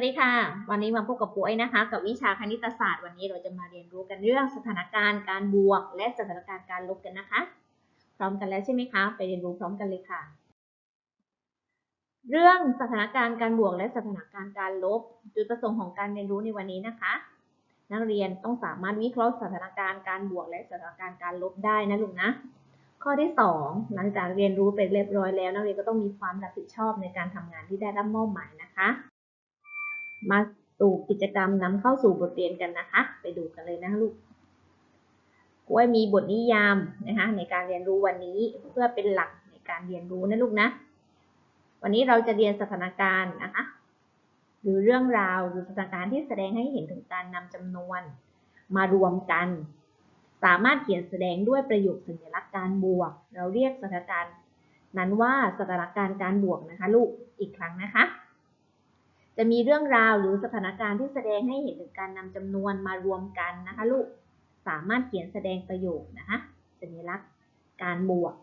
วัสดีค่ะ วันนี้มาพบกับปุ้ยนะคะ กับวิชาคณิตศาสตร์วันนี้เราจะมาเรียนรู้กันเรื่องสถานการณ์การบวก และสถานการณ์การลบกันนะคะ พร้อมกันแล้วใช่ไหมคะ ไปเรียนรู้พร้อมกันเลยค่ะ เรื่องสถานการณ์การบวก และสถานการณ์การลบ จุดประสงค์ของการเรียนรู้ในวันนี้นะคะ นักเรียนต้องสามารถวิเคราะห์สถานการณ์การบวก และสถานการณ์การลบได้นะลูกนะ ข้อที่ 2 หลังจากเรียนรู้ไปเรียบร้อยแล้ว นักเรียนก็ต้องมีความรับผิดชอบในการทำงานที่ได้รับมอบหมายนะคะ มาสู่กิจกรรมนำเข้าสู่บทเรียนกันนะคะ ไปดูกันเลยนะลูกกล้วยมีบทนิยามนะคะในการเรียนรู้วันนี้เพื่อเป็นหลักในการเรียนรู้นะลูกนะ วันนี้เราจะเรียนสถานการณ์นะคะหรือเรื่องราวหรือสถานการณ์ที่แสดงให้เห็นถึงการนำจำนวนมารวมกัน สามารถเขียนแสดงด้วยประโยคสัญลักษณ์การบวก เราเรียกสถานการณ์นั้นว่าสถานการณ์การบวกนะคะลูกอีกครั้งนะคะ จะมีเรื่องราวหรือสถานการณ์ที่แสดงให้เห็นถึงการนำจำนวนมารวมกันนะคะลูก สามารถเขียนแสดงประโยคนะคะสัญลักษณ์การบวก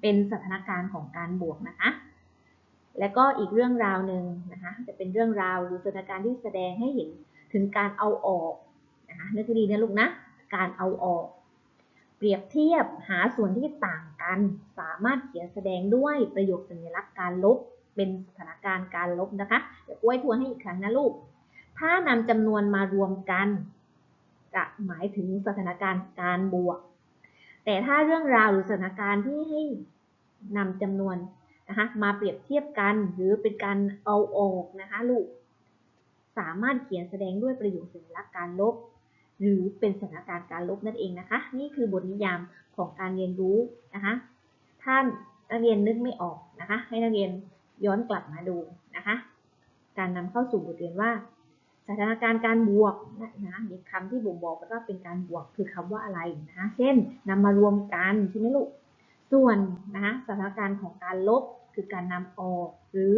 เป็นสถานการณ์ของการบวกนะคะ และก็อีกเรื่องราวหนึ่งนะคะจะเป็นเรื่องราวหรือสถานการณ์ที่แสดงให้เห็นถึงการเอาออกนะคะนึกให้ดีนะลูกนะ การเอาออก เปรียบเทียบหาส่วนที่ต่างกัน สามารถเขียนแสดงด้วยประโยคสัญลักษณ์การลบ เป็นสถานการณ์การลบนะคะ เดี๋ยวกล้วยทวนให้อีกครั้งนะลูก ถ้านำจำนวนมารวมกัน จะหมายถึงสถานการณ์การบวก แต่ถ้าเรื่องราวหรือสถานการณ์ที่ให้นำจำนวนนะคะมาเปรียบเทียบกันหรือเป็นการเอาออกนะคะลูก สามารถเขียนแสดงด้วยประโยคสัญลักษณ์การลบ หรือเป็นสถานการณ์การลบนั่นเองนะคะ นี่คือบทนิยามของการเรียนรู้นะคะ ท่านนักเรียนนึกไม่ออกนะคะ ให้นักเรียน ย้อนกลับมาดูนะคะ การนำเข้าสู่บทเรียนว่า สถานการณ์การบวกนะมีคำที่บ่งบอกว่าเป็นการบวกคือคำว่าอะไรนะคะเช่นนำมารวมกันใช่ไหมลูกส่วนนะคะสถานการณ์ของการลบคือการนำออก หรือ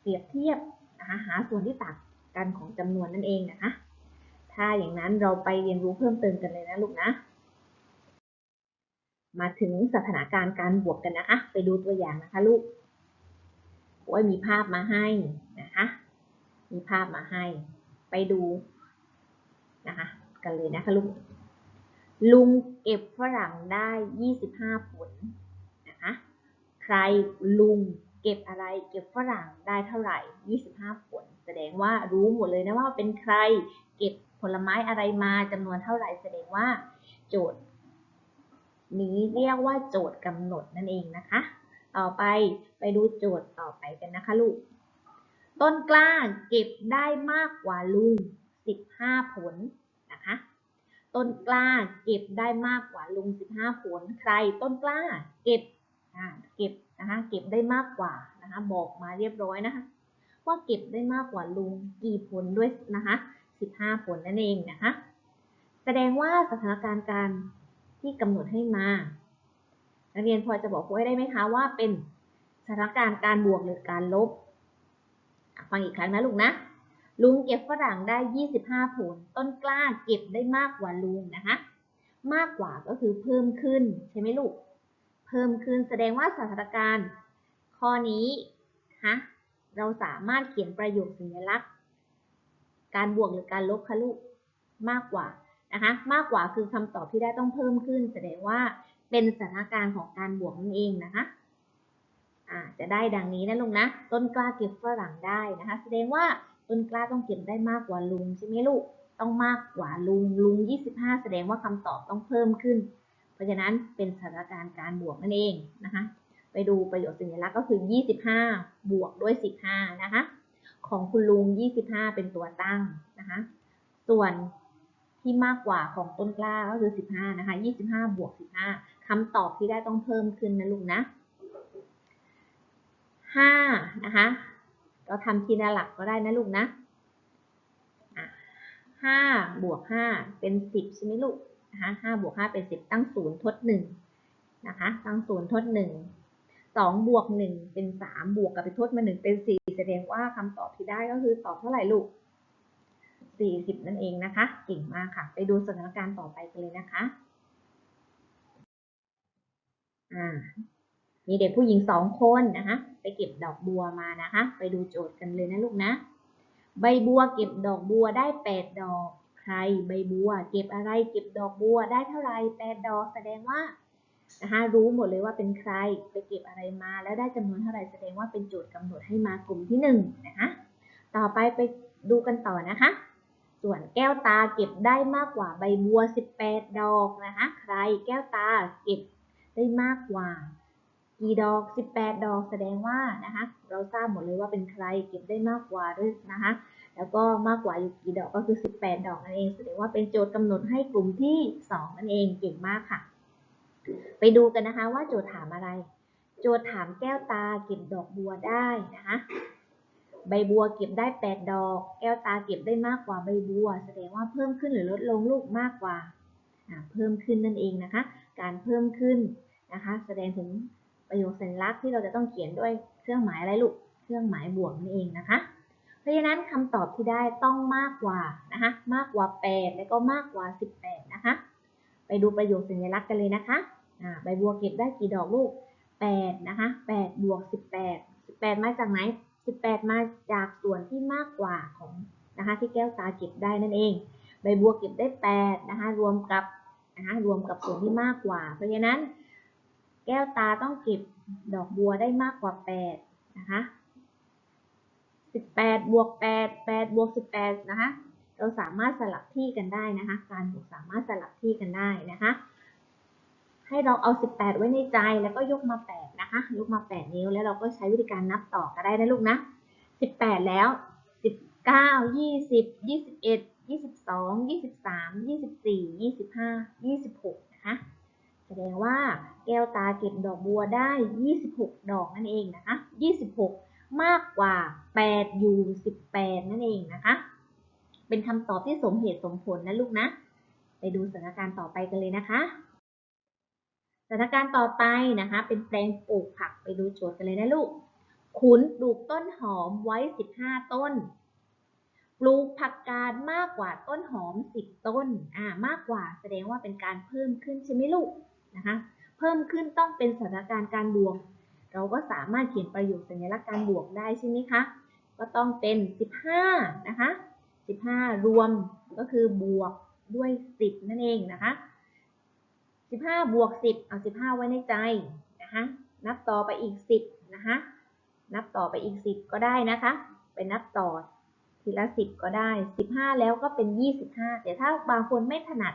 เปรียบเทียบนะคะหาส่วนที่ต่างกันของจำนวนนั่นเองนะคะ ถ้าอย่างนั้นเราไปเรียนรู้เพิ่มเติมกันเลยนะลูกนะ มาถึงสถานการณ์การบวกกันนะคะ ไปดูตัวอย่างนะคะลูก โอ้ยมีภาพมาให้นะคะ มีภาพมาให้ ไปดูนะคะ กันเลยนะคะลูกลุงเก็บฝรั่งได้ 25 ผลนะคะ ใครลุงเก็บอะไรเก็บฝรั่งได้เท่าไหร่ 25 ผล แสดงว่ารู้หมดเลยนะว่าเป็นใครเก็บผลไม้อะไรมาจำนวนเท่าไหร่ แสดงว่า โจทย์ นี้เรียกว่าโจทย์กำหนดนั่นเองนะคะ ต่อไปไปดูโจทย์ต่อไปกันนะคะลูก ต้นกล้าเก็บได้มากกว่าลุง 15 ผลนะคะ ต้นกล้าเก็บได้มากกว่าลุง 15 ผล ใคร ต้นกล้าเก็บเก็บนะคะเก็บได้มากกว่านะคะบอกมาเรียบร้อยนะคะว่าเก็บได้มากกว่าลุงกี่ผลด้วยนะคะ15 ผลนั่นเองนะคะ แสดงว่าสถานการณ์การที่กำหนดให้มา นักเรียนพอจะบอกไว้ได้ไหมคะว่าเป็นสถานการณ์การบวกหรือการลบฟังอีกครั้งนะลุงนะ ลุงเก็บฝรั่งได้ 25 ผล ต้นกล้าเก็บได้มากกว่าลุงนะคะ มากกว่าก็คือเพิ่มขึ้นใช่ไหมลูก เพิ่มขึ้นแสดงว่าสถานการณ์ข้อนี้ฮะเราสามารถเขียนประโยคสัญลักษณ์ การบวกหรือการลบคะลูกมากกว่านะคะ มากกว่าคือคำตอบที่ได้ต้องเพิ่มขึ้น แสดงว่า เป็นสถานการณ์ของการบวกนั่นเองนะคะจะได้ดังนี้นะลุงนะ ต้นกล้าเก็บฝรั่งได้นะคะ แสดงว่าต้นกล้าต้องเก็บได้มากกว่าลุงใช่ไหมลูก ต้องมากกว่าลุงลุง 25 แสดงว่าคำตอบต้องเพิ่มขึ้น เพราะฉะนั้นเป็นสถานการณ์การบวกนั่นเองนะคะ ไปดูประโยชน์สัญลักษณ์ก็คือ 25 บวกด้วย 15 นะคะ ของคุณลุง 25 เป็นตัวตั้งนะคะ ส่วนที่มากกว่าของต้นกล้าก็คือ 15 นะคะ 25 บวก 15ำตอบที่ได้ต้องเพิ่มขึ้นนะลุงนะ5นะคะเราทำทีละหลักก็ได้นะลูกนะห้าบวกห้าเป็นสิบใช่ไหมลูกนะคะห้าบวกห้าเป็นสิบตั้งศูนย์ทดหนึ่งนะคะตั้งศูนย์ทดหนึ่งสองบวกหนึ่งเป็นสามบวกกับไปทดมาหนึ่งเป็นสี่แสดงว่าคำตอบที่ได้ก็คือตอบเท่าไหร่ลูกสี่สิบนั่นเองนะคะ เก่งมากค่ะ ไปดูสถานการณ์ต่อไปกันเลยนะคะ อ่ามีเด็กผู้หญิงสองคนนะคะ ไปเก็บดอกบัวมานะคะ ไปดูโจทย์กันเลยนะลูกนะ ใบบัวเก็บดอกบัวได้แปดดอกใครใบบัว เก็บอะไรเก็บดอกบัวได้เท่าไรแปดดอกแสดงว่านะคะรู้หมดเลยว่าเป็นใครไปเก็บอะไรมาแล้วได้จำนวนเท่าไรแสดงว่าเป็นโจทย์กำหนดให้มากลุ่มที่หนึ่งนะคะต่อไปไปดูกันต่อนะคะ ส่วนแก้วตาเก็บได้มากกว่าใบบัว 18 ดอกนะคะ ใครแก้วตาเก็บ ได้มากกว่า กี่ดอก 18 ดอกแสดงว่านะคะเราทราบหมดเลยว่าเป็นใครเก็บได้มากกว่าด้วยนะคะแล้วก็มากกว่าอยู่กี่ดอกก็คือ 18 ดอกนั่นเองแสดงว่าเป็นโจทย์กำหนดให้กลุ่มที่ 2 นั่นเองเก่งมากค่ะ ไปดูกันนะคะว่าโจทย์ถามอะไร โจทย์ถามแก้วตาเก็บดอกบัวได้นะคะใบบัวเก็บได้ 8 ดอก แก้วตาเก็บได้มากกว่าใบบัว แสดงว่าเพิ่มขึ้นหรือลดลงลูกมากกว่า เพิ่มขึ้นนั่นเองนะคะ การเพิ่มขึ้นนะคะ แสดงถึงประโยคสัญลักษณ์ที่เราจะต้องเขียนด้วยเครื่องหมายอะไรลูก เครื่องหมายบวกนั่นเองนะคะ เพราะฉะนั้นคำตอบที่ได้ต้องมากกว่านะคะ มากกว่า 8 แล้วก็มากกว่า 18 นะคะ ไปดูประโยคสัญลักษณ์กันเลยนะคะใบบัวเก็บได้กี่ดอกลูก 8 นะคะ 8 บวก 18 18 มาจากไหน 18 มาจากส่วนที่มากกว่าของนะคะที่แก้วตาเก็บได้นั่นเอง ใบบัวเก็บได้8นะคะรวมกับนะคะรวมกับส่วนที่มากกว่า เพราะฉะนั้น แก้วตาต้องเก็บดอกบัวได้มากกว่า8นะคะ18บวก8 8บวก18นะคะเราสามารถสลับที่กันได้นะคะการบวกสามารถสลับที่กันได้นะคะให้เราเอา 18 ไว้ในใจแล้วก็ยกมา 8 นะคะ ยกมา 8 นิ้วแล้วเราก็ใช้วิธีการนับต่อก็ได้นะลูกนะ 18 แล้ว 19 20 21 22 23 24 25 26 นะคะ แสดงว่าแก้วตาเก็บดอกบัวได้ 26 ดอกนั่นเองนะคะ 26 มากกว่า 8 อยู่ 18 นั่นเองนะคะ เป็นคำตอบที่สมเหตุสมผลนะลูกนะ ไปดูสถานการณ์ต่อไปกันเลยนะคะสถานการณ์ต่อไปนะคะ เป็นแปลงปลูกผักไปดูโจทย์กันเลยนะลูกขุนปลูกต้นหอมไว้ 15 ต้น ลูกผักกาดมากกว่าต้นหอม 10 ต้น อ่า มากกว่าแสดงว่าเป็นการเพิ่มขึ้นใช่ไหมลูก นะคะ เพิ่มขึ้นต้องเป็นสถานการณ์การบวก เราก็สามารถเขียนประโยคสัญลักษณ์การบวกได้ใช่ไหมคะ ก็ต้องเป็น 15 นะคะ 15 รวมก็คือบวกด้วย 10 นั่นเองนะคะ 15 บวก 10 เอา 15 ไว้ในใจนะคะ นับต่อไปอีก 10 นะคะ นับต่อไปอีก 10 ก็ได้นะคะ ไปนับต่อ ทีละ 10 ก็ได้ 15 แล้วก็เป็น 25 แต่ถ้าบางคนไม่ถนัด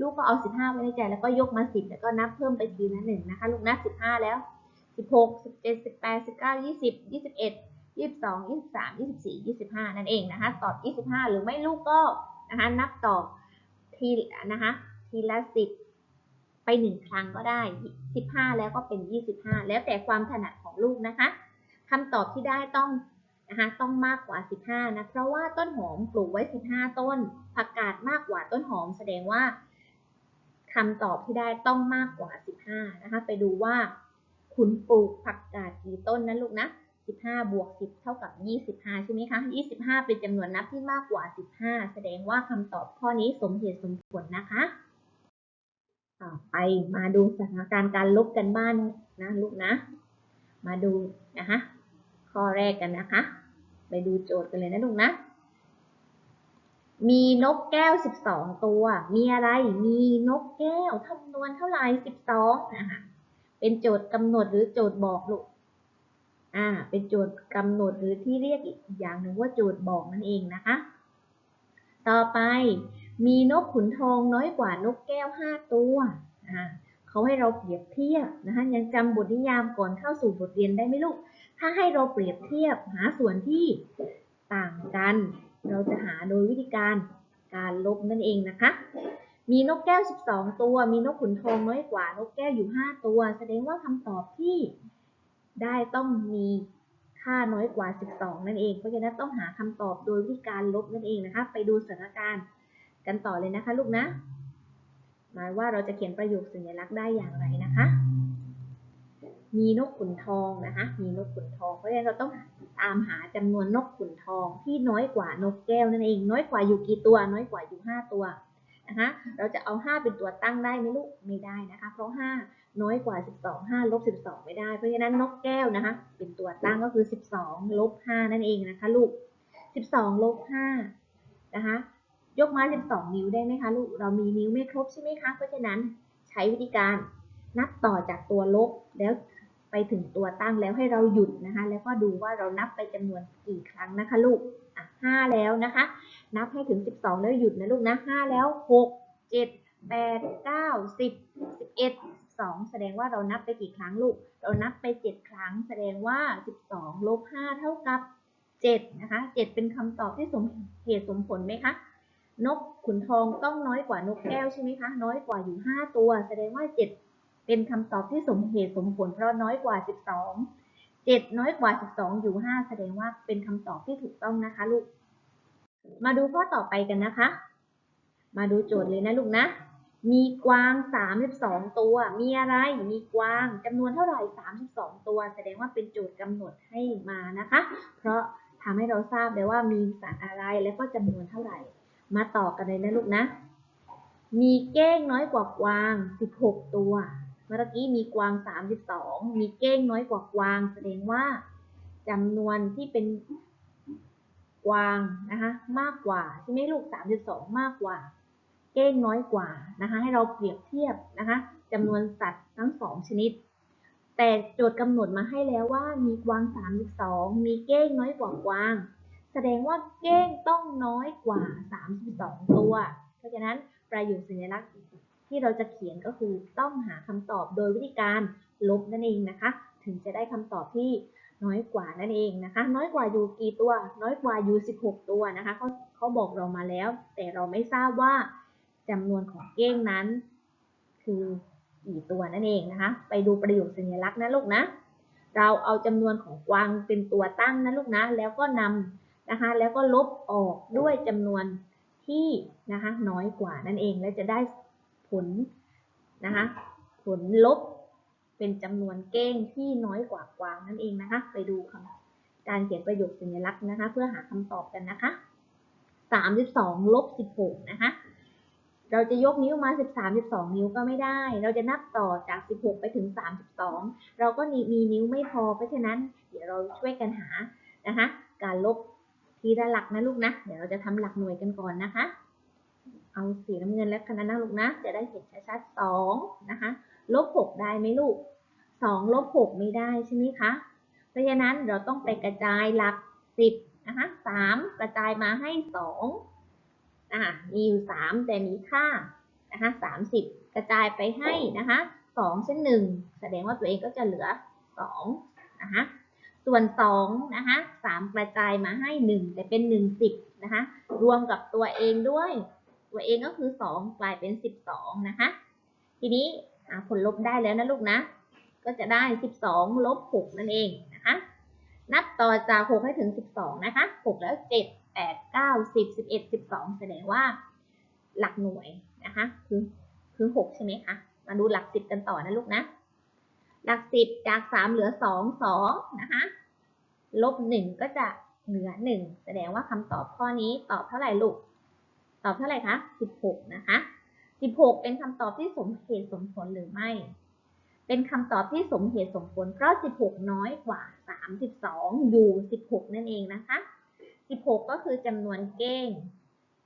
ลูกก็เอา 15 ไว้ในใจแล้วก็ยกมา 10 แล้วก็นับเพิ่มไปทีละหนึ่งนะคะ ลูกนับ 15 แล้ว 16 17 18 19 20 21 22 23 24 25 นั่นเองนะคะ ตอบ 25 หรือไม่ลูกก็นะคะนับต่อทีนะคะทีละ 10 ไปหนึ่งครั้งก็ได้ 15 แล้วก็เป็น 25 แล้วแต่ความถนัดของลูกนะคะคำตอบที่ได้ต้อง นะคะต้องมากกว่า 15นะเพราะว่าต้นหอมปลูกไว้ 15 ต้น ผักกาดมากกว่าต้นหอม แสดงว่าคำตอบที่ได้ต้องมากกว่า 15นะคะไปดูว่า คุณปลูกผักกาดกี่ต้นนะลูกนะ15บวก10 เท่ากับ 25 ใช่ไหมคะ 25 เป็นจำนวนนับที่มากกว่า 15 แสดงว่าคำตอบข้อนี้สมเหตุสมผลนะคะต่อไปมาดูสถานการณ์การลบกันบ้านนะลูกนะ มาดูนะคะข้อแรกกันนะคะ ไปดูโจทย์กันเลยนะลูกนะ มีนกแก้ว 12 ตัว มีอะไร มีนกแก้วจำนวนเท่าไหร่ 12นะคะเป็นโจทย์กำหนดหรือโจทย์บอกลูก อ่า เป็นโจทย์กำหนดหรือที่เรียกอีกอย่างหนึ่งว่าโจทย์บอกนั่นเองนะคะ ต่อไปมีนกขุนทองน้อยกว่านกแก้ว 5 ตัว อ่าเขาให้เราเปรียบเทียบนะคะยังจำบทนิยามก่อนเข้าสู่บทเรียนได้ไหมลูก ถ้าให้เราเปรียบเทียบหาส่วนที่ต่างกัน เราจะหาโดยวิธีการการลบนั่นเองนะคะ มีนกแก้ว 12 ตัว มีนกขุนทองน้อยกว่านกแก้วอยู่ 5 ตัว แสดงว่าคำตอบที่ได้ต้องมีค่าน้อยกว่า 12 นั่นเอง เพราะฉะนั้นต้องหาคำตอบโดยวิธีการลบนั่นเองนะคะ ไปดูสถานการณ์กันต่อเลยนะคะลูกนะ หมายว่าเราจะเขียนประโยคสัญลักษณ์ได้อย่างไรนะคะ มีนกขุนทองนะคะ มีนกขุนทอง เพราะฉะนั้นเราต้องตามหาจำนวนนกขุนทองที่น้อยกว่านกแก้วนั่นเอง น้อยกว่าอยู่กี่ตัว น้อยกว่าอยู่ 5 ตัวนะคะ เราจะเอา 5 เป็นตัวตั้งได้ไหมลูก ไม่ได้นะคะ เพราะ 5 น้อยกว่า 12 5ลบ12 ไม่ได้ เพราะฉะนั้นนกแก้วนะคะ เป็นตัวตั้งก็คือ 12ลบ5นั่นเองนะคะลูก 12ลบ5นะคะ ยกมา12 นิ้วได้ไหมคะลูก เรามีนิ้วไม่ครบใช่ไหมคะ เพราะฉะนั้นใช้วิธีการนับต่อจากตัวลบแล้ว ไปถึงตัวตั้งแล้วให้เราหยุดนะคะ แล้วก็ดูว่าเรานับไปจำนวนกี่ครั้งนะคะลูกอะ5แล้วนะคะ นับให้ถึง 12 แล้วหยุดนะลูกนะ5แล้ว 6 7 8 9 10 11 12 แสดงว่าเรานับไปกี่ครั้งลูก เรานับไป 7 ครั้ง แสดงว่า 12ลบ5เท่ากับ 7 นะคะ 7 เป็นคำตอบที่สมเหตุสมผลไหมคะ นกขุนทองต้องน้อยกว่านกแก้วใช่ไหมคะ น้อยกว่าอยู่ 5 ตัว แสดงว่า 7 เป็นคำตอบที่สมเหตุสมผลเพราะน้อยกว่า 12 7 น้อยกว่า 12 อยู่ 5 แสดงว่าเป็นคำตอบที่ถูกต้องนะคะลูก มาดูข้อต่อไปกันนะคะ มาดูโจทย์เลยนะลูกนะ มีกวาง 32 ตัว มีอะไร มีกวางจำนวนเท่าไหร่ 32 ตัว แสดงว่าเป็นโจทย์กำหนดให้มานะคะ เพราะทำให้เราทราบเลยว่ามีสัตว์อะไรแล้วก็จำนวนเท่าไหร่ มาต่อกันเลยนะลูกนะ มีเก้งน้อยกว่ากวาง 16 ตัว เมื่อกี้มีกวาง 32 มีเก้งน้อยกว่ากวาง แสดงว่าจำนวนที่เป็นกวางนะคะมากกว่าใช่ไหมลูก 32 มากกว่า เก้งน้อยกว่านะคะให้เราเปรียบเทียบนะคะจำนวนสัตว์ทั้งสองชนิด แต่โจทย์กำหนดมาให้แล้วว่ามีกวาง 32 มีเก้งน้อยกว่ากวาง แสดงว่าเก้งต้องน้อยกว่า 32 ตัว เพราะฉะนั้นประโยคสัญลักษณ์ ที่เราจะเขียนก็คือต้องหาคำตอบโดยวิธีการลบนั่นเองนะคะ ถึงจะได้คำตอบที่น้อยกว่านั่นเองนะคะ น้อยกว่าอยู่กี่ตัว น้อยกว่าอยู่ 16 ตัวนะคะเขาเขาบอกเรามาแล้ว แต่เราไม่ทราบว่าจำนวนของเก้งนั้น คือกี่ตัวนั่นเองนะคะ ไปดูประโยคสัญลักษณ์นะลูกนะ เราเอาจำนวนของกวางเป็นตัวตั้งนะลูกนะ แล้วก็นำนะคะ แล้วก็ลบออกด้วยจำนวนที่นะคะน้อยกว่านั่นเอง และจะได้ ผลนะคะผลลบเป็นจำนวนเก้งที่น้อยกว่ากวางนั่นเองนะคะ ไปดูคำการเขียนประโยคสัญลักษณ์นะคะ เพื่อหาคำตอบกันนะคะ 32ลบ16 นะคะ เราจะยกนิ้วมา 13 12 นิ้วก็ไม่ได้ เราจะนับต่อจาก 16 ไปถึง 32 เราก็มีมีนิ้วไม่พอ เพราะฉะนั้นเดี๋ยวเราช่วยกันหานะคะ การลบทีละหลักนะลูกนะ เดี๋ยวเราจะทำหลักหน่วยกันก่อนนะคะ เอาสีน้ำเงินแล้วกันนะลูกนะ จะได้เห็นชัดๆ2นะคะลบ6ได้ไหมลูก2ลบ6ไม่ได้ใช่ไหมคะ เพราะฉะนั้นเราต้องไปกระจายหลัก10นะคะ3กระจายมาให้2อ่ามีอยู่3แต่มีค่านะคะ30กระจายไปให้นะคะ2เช่น1แสดงว่าตัวเองก็จะเหลือ2นะคะส่วน2นะคะ3กระจายมาให้1แต่เป็น1 10นะคะรวมกับตัวเองด้วย ตัวเองก็คือ 2 กลายเป็น 12 นะคะ ทีนี้ผลลบได้แล้วนะลูกนะ ก็จะได้ 12 ลบ 6 นั่นเองนะคะ นับต่อจาก 6 ให้ถึง 12 นะคะ 6 แล้ว 7 8 9 10 11 12 แสดงว่าหลักหน่วยนะคะ คือคือ 6 ใช่ไหมคะ มาดูหลัก 10 กันต่อนะลูกนะ หลัก 10 จาก 3 เหลือ 2 2 นะคะ ลบ 1 ก็จะเหลือ 1 แสดงว่าคำตอบข้อนี้ตอบเท่าไหร่ลูก ตอบเท่าไหร่คะ 16 นะคะ 16 เป็นคำตอบที่สมเหตุสมผลหรือไม่ เป็นคำตอบที่สมเหตุสมผล เพราะ 16 น้อยกว่า 32 อยู่ 16 นั่นเองนะคะ 16 ก็คือจำนวนเก้ง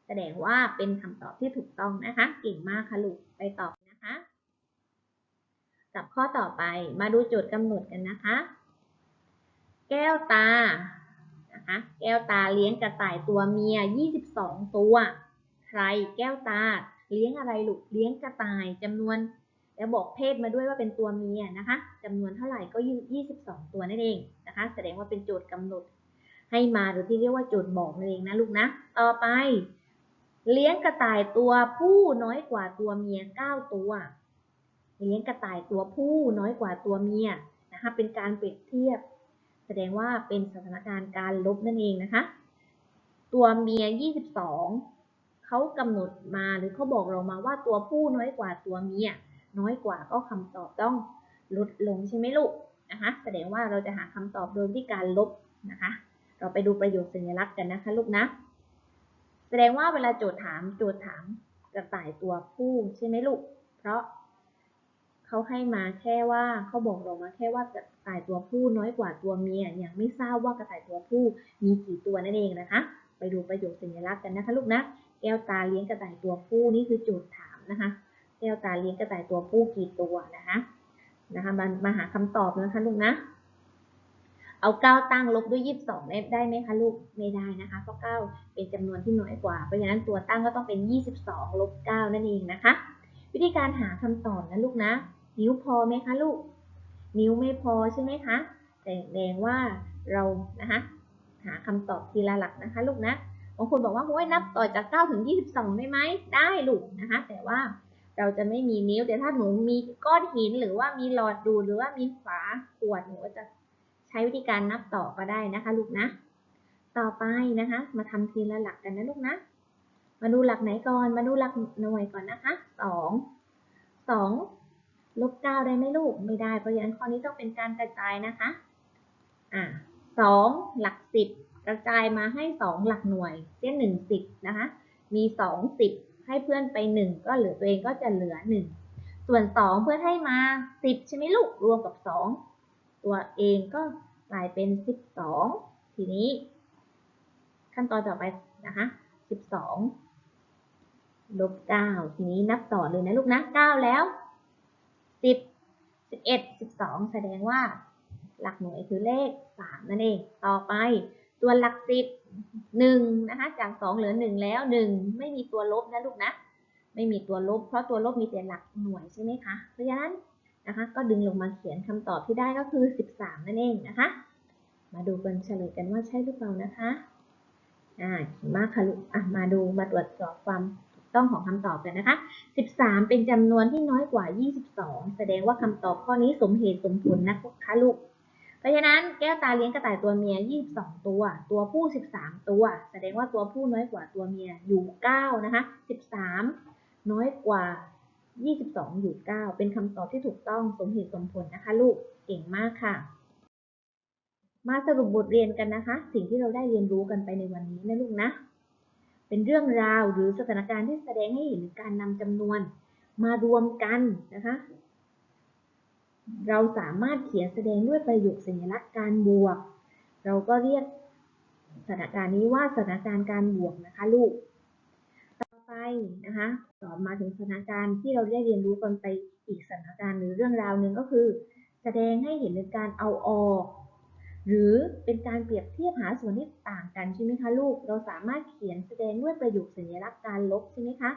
แสดงว่าเป็นคำตอบที่ถูกต้องนะคะ เก่งมากค่ะลูก ไปตอบนะคะ กับข้อต่อไป มาดูโจทย์กำหนดกันนะคะ แก้วตานะคะแก้วตาเลี้ยงกระต่ายตัวเมีย 22 ตัว ใครแก้วตา เลี้ยงอะไรลูกเลี้ยงกระต่ายจำนวน แล้วบอกเพศมาด้วยว่าเป็นตัวเมียนะคะจำนวนเท่าไหร่ก็22ตัวนั่นเองนะคะ แสดงว่าเป็นโจทย์กำหนด ให้มาหรือที่เรียกว่าโจทย์บอกนั่นเองนะลูกนะ ต่อไป เลี้ยงกระต่ายตัวผู้น้อยกว่าตัวเมีย9ตัว เลี้ยงกระต่ายตัวผู้น้อยกว่าตัวเมียนะคะ เป็นการเปรียบเทียบ แสดงว่าเป็นสถานการณ์การลบนั่นเองนะคะ ตัวเมีย22 เขากำหนดมาหรือเขาบอกเรามาว่าตัวผู้น้อยกว่าตัวเมียน้อยกว่าก็คำตอบต้องลดลงใช่ไหมลูกนะคะ แสดงว่าเราจะหาคำตอบโดยที่การลบนะคะ เราไปดูประโยคสัญลักษณ์กันนะคะลูกนะ แสดงว่าเวลาโจทย์ถามโจทย์ถามกระต่ายตัวผู้ใช่ไหมลูก เพราะเขาให้มาแค่ว่าเขาบอกเรามาแค่ว่ากระต่ายตัวผู้น้อยกว่าตัวเมียยังไม่ทราบว่ากระต่ายตัวผู้มีกี่ตัวนั่นเองนะคะ ไปดูประโยคสัญลักษณ์กันนะคะลูกนะ แก้วตาเลี้ยงกระต่ายตัวผู้นี่คือโจทย์ถามนะคะ แก้วตาเลี้ยงกระต่ายตัวผู้กี่ตัวนะคะนะคะมามาหาคำตอบนะคะลูกนะ เอาเก้าตั้งลบด้วยยี่สิบสองได้ไหมคะลูกไม่ได้นะคะเพราะเก้าเป็นจำนวนที่น้อยกว่าเพราะฉะนั้นตัวตั้งก็ต้องเป็นยี่สิบสองลบเก้านั่นเองนะคะ วิธีการหาคำตอบนะลูกนะ นิ้วพอไหมคะลูก นิ้วไม่พอใช่ไหมคะแสดงว่าเรานะคะหาคำตอบทีละหลักนะคะลูกนะ บางคนบอกว่าโอ้ยนับต่อจาก 9 ถึง 22 ได้ไหม ได้ลูกนะคะ แต่ว่าเราจะไม่มีนิ้ว แต่ถ้าหนูมีก้อนหินหรือว่ามีหลอดดูดหรือว่ามีฝาขวดหนูก็จะใช้วิธีการนับต่อก็ได้นะคะ ลูกนะ ต่อไปนะคะ มาทำทีละหลักกันนะลูกนะ มาดูหลักไหนก่อน มาดูหลักหน่วยก่อนนะคะสองสองลบเก้าได้ไหมลูก ไม่ได้ เพราะฉะนั้นข้อนี้ต้องเป็นการกระจายนะคะ อ่าสองหลักสิบ กระจายมาให้สองหลักหน่วยเช่นหนึ่งสิบนะคะ มีสองสิบให้เพื่อนไปหนึ่งก็เหลือตัวเองก็จะเหลือหนึ่งส่วนสองเพื่อนให้มาสิบใช่ไหมลูก รวมกับสองตัวเองก็กลายเป็นสิบสองทีนี้ ขั้นตอนต่อไปนะคะสิบสองลบเก้าทีนี้นับต่อเลยนะลูกนะเก้าแล้วสิบสิบเอ็ดสิบสองแสดงว่าหลักหน่วยคือเลขสามนั่นเอง ต่อไป ส่วหลักสิบหนึ่งนะคะจากสองเหลือหนึ่งแล้วหนึ่งไม่มีตัวลบนะลูกนะ ไม่มีตัวลบ เพราะตัวลบมีแต่หลักหน่วยใช่ไหมคะเพราะฉะนั้นนะคะก็ดึงลงมาเขียนคำตอบที่ได้ก็คือสิบสามนั่นเองนะคะ มาดูกันเฉลยกันว่าใช่หรือเปล่านะคะอ่ามากค่ะลูกอะมาดูมาตรวจสอบความถูกต้องของคำตอบกันนะคะ 13 เป็นจำนวนที่น้อยกว่า 22 แสดงว่าคำตอบข้อนี้สมเหตุสมผลนะคะลูก เพราะฉะนั้นแก้วตาเลี้ยงกระต่ายตัวเมีย 22 ตัว ตัวผู้ 13 ตัว แสดงว่าตัวผู้น้อยกว่าตัวเมียอยู่ 9 นะคะ 13 น้อยกว่า 22 อยู่ 9 เป็นคำตอบที่ถูกต้องสมเหตุสมผลนะคะลูก เก่งมากค่ะ มาสรุปบทเรียนกันนะคะ สิ่งที่เราได้เรียนรู้กันไปในวันนี้นะลูกนะ เป็นเรื่องราวหรือสถานการณ์ที่แสดงให้เห็นการนำจำนวนมารวมกันนะคะ เราสามารถเขียนแสดงด้วยประโยคสัญลักษณ์การบวก เราก็เรียกสถานการณ์นี้ว่าสถานการณ์การบวกนะคะลูก ต่อไปนะคะต่อมาถึงสถานการณ์ที่เราได้เรียนรู้กันไปอีกสถานการณ์หรือเรื่องราวหนึ่งก็คือ แสดงให้เห็นถึงการเอาออก หรือเป็นการเปรียบเทียบหาส่วนที่ต่างกันใช่ไหมคะลูก เราสามารถเขียนแสดงด้วยประโยคสัญลักษณ์การลบใช่ไหมคะ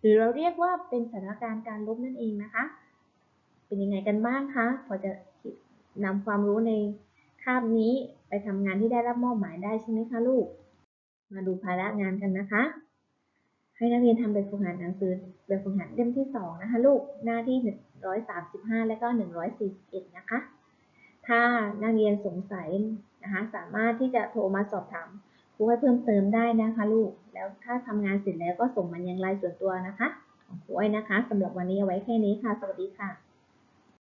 หรือเราเรียกว่าเป็นสถานการณ์การลบนั่นเองนะคะ เป็นยังไงกันบ้างคะ พอจะนำความรู้ในคาบนี้ไปทำงานที่ได้รับมอบหมายได้ใช่ไหมคะลูก มาดูภาระงานกันนะคะ ให้นักเรียนทำแบบฝึกหัดหนังสือแบบฝึกหัดเล่มที่สองนะคะลูก หน้าที่ 135 และก็ 141 นะคะ ถ้านักเรียนสงสัยนะคะ สามารถที่จะโทรมาสอบถามครูให้เพิ่มเติมได้นะคะลูก แล้วถ้าทำงานเสร็จแล้วก็ส่งมันยังไลน์ส่วนตัวนะคะ ของครูอ้อยนะคะสำหรับวันนี้เอาไว้แค่นี้ค่ะ สวัสดีค่ะ